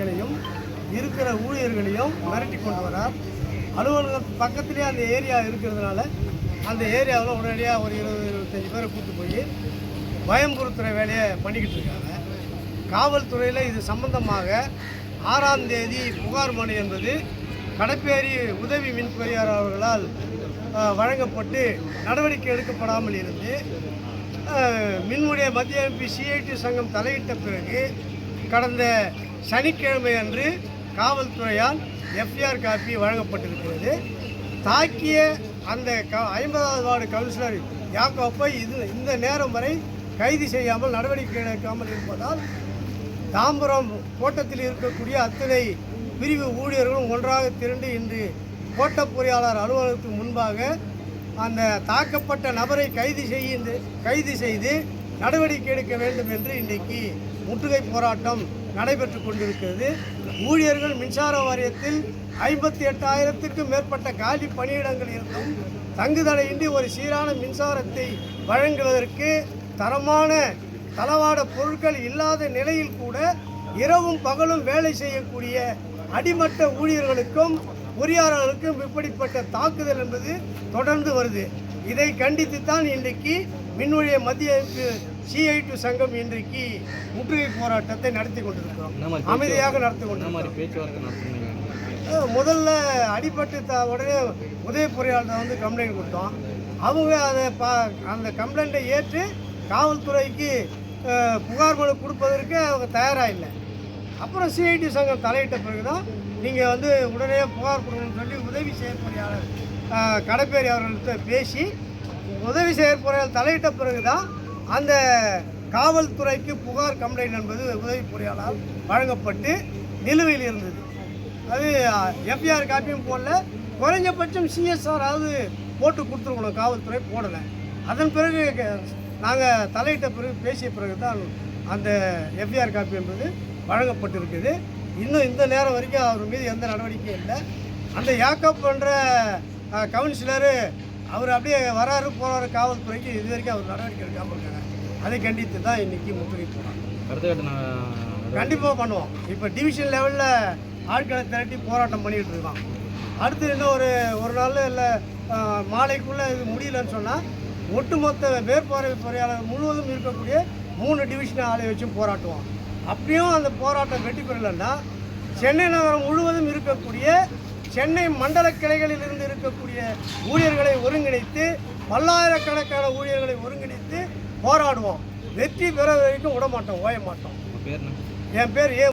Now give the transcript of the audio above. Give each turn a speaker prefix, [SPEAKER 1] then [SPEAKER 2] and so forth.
[SPEAKER 1] அதிகாரிகளையும் இருக்கிற ஊழியர்களையும் மிரட்டி கொண்டு வரார். அலுவலகம் பக்கத்துலேயே அந்த ஏரியா இருக்கிறதுனால அந்த ஏரியாவில் உடனடியாக ஒரு இருபது இருபத்தஞ்சி பேரை கூட்டு போய் பயம்புறுத்துகிற வேலையை பண்ணிக்கிட்டு இருக்காங்க. காவல்துறையில் இது சம்பந்தமாக ஆறாம் தேதி புகார் மனு என்பது கடப்பேரி உதவி மின் பொறியாளர் அவர்களால் வழங்கப்பட்டு நடவடிக்கை எடுக்கப்படாமல் இருந்து மின்முடைய மத்திய எம்பி சிஐடி சங்கம் தலையிட்ட பிறகு கடந்த சனிக்கிழமை அன்று காவல்துறையால் எஃப்ஐஆர் காப்பி வழங்கப்பட்டிருக்கிறது. தாக்கிய அந்த க ஐம்பதாவது வார்டு கவுன்சிலர் யாக்கோப்பை இது இந்த நேரம் வரை கைது செய்யாமல் நடவடிக்கை எடுக்காமல் இருப்பதால் தாம்பரம் கோட்டத்தில் இருக்கக்கூடிய அத்தனை பிரிவு ஊழியர்களும் ஒன்றாக திரண்டு இன்று கோட்ட பொறியாளர் அலுவலகத்துக்கு முன்பாக அந்த தாக்கப்பட்ட நபரை கைது செய்து கைது செய்து நடவடிக்கை எடுக்க வேண்டும் என்று இன்றைக்கு முற்றுகை போராட்டம் நடைபெற்று கொண்டிருக்கிறது. ஊழியர்கள் மின்சார வாரியத்தில் ஐம்பத்தி எட்டாயிரத்துக்கும் மேற்பட்ட காலி பணியிடங்கள் இருந்தும் தங்குதடையின்றி ஒரு சீரான மின்சாரத்தை வழங்குவதற்கு தரமான தளவாட பொருட்கள் இல்லாத நிலையில் கூட இரவும் பகலும் வேலை செய்யக்கூடிய அடிமட்ட ஊழியர்களுக்கும் பொறியாளர்களுக்கும் இப்படிப்பட்ட தாக்குதல் என்பது தொடர்ந்து வருது. இதை கண்டித்து தான் இன்றைக்கு மின்வழிய மத்திய சிஐடி சங்கம் இன்றைக்கு முற்றுகை போராட்டத்தை நடத்தி கொண்டிருக்கிறோம். அமைதியாக நடத்தி
[SPEAKER 2] மாதிரி பேச்சுவார்த்தை
[SPEAKER 1] முதல்ல அடிபட்டு த உடனே உதவி பொறியாளர் வந்து கம்ப்ளைண்ட் கொடுத்தோம். அவங்க அதை பா அந்த கம்ப்ளைண்ட்டை ஏற்று காவல்துறைக்கு புகார் மனு கொடுப்பதற்கு அவங்க தயாராக இல்லை அப்புறம் சிஐடி சங்கம் தலையிட்ட பிறகு தான் நீங்கள் வந்து உடனே புகார் கொடுக்கணும்னு சொல்லி உதவி செயற்பொறியாளர் அஹ், கடப்பேரி அவர்கள்ட்ட பேசி உதவி செயற்பொறியாளர் தலையிட்ட பிறகு தான் அந்த காவல்துறைக்கு புகார் கம்ப்ளைண்ட் என்பது உதவி பொறியாளர் வழங்கப்பட்டு நிலுவையில் இருந்தது. அது எஃப்ஐஆர் காப்பியும் போடல. குறைஞ்சபட்சம் சிஎஸ்ஆர் அது போட்டு கொடுத்துருக்கணும் காவல்துறை போடலை. அதன் பிறகு நாங்கள் தலையிட்ட பிறகு பேசிய பிறகு தான் அந்த எஃப்ஐஆர் காப்பி என்பது வழங்கப்பட்டிருக்குது. இன்னும் இந்த நேரம் வரைக்கும் அவர் மீது எந்த நடவடிக்கையும் இல்லை. அந்த யாக்கப் என்ற கவுன்சிலரு அவர் அப்படியே வராரு போகிறாரு காவல்துறைக்கு. இது வரைக்கும் அவர் நடவடிக்கை எடுக்காமல் இருக்காங்க அதை கண்டித்து தான் இன்றைக்கி முற்றுகை போகிறாங்க
[SPEAKER 2] அடுத்த கட்ட நான்
[SPEAKER 1] கண்டிப்பாக பண்ணுவோம். இப்போ டிவிஷன் லெவலில் ஆட்களை திரட்டி போராட்டம் பண்ணிக்கிட்டு இருக்கோம் அடுத்து இன்னும் ஒரு ஒரு நாள் இல்லை மாலைக்குள்ளே இது முடியலன்னு சொன்னால் ஒட்டுமொத்த மேற்பார்வை பொறியாளர் முழுவதும் இருக்கக்கூடிய மூணு டிவிஷன் ஆளை வச்சும் போராட்டுவோம். அப்படியும் அந்த போராட்டம் வெற்றி பெறலைன்னா சென்னை நகரம் முழுவதும் இருக்கக்கூடிய சென்னை மண்டல கிளைகளில் இருந்து இருக்கக்கூடிய ஊழியர்களை ஒருங்கிணைத்து பல்லாயிரக்கணக்கான ஊழியர்களை ஒருங்கிணைத்து போராடுவோம். வெற்றி பெற வரைக்கும் விட மாட்டோம் ஓய மாட்டோம் என் பேர் ஏ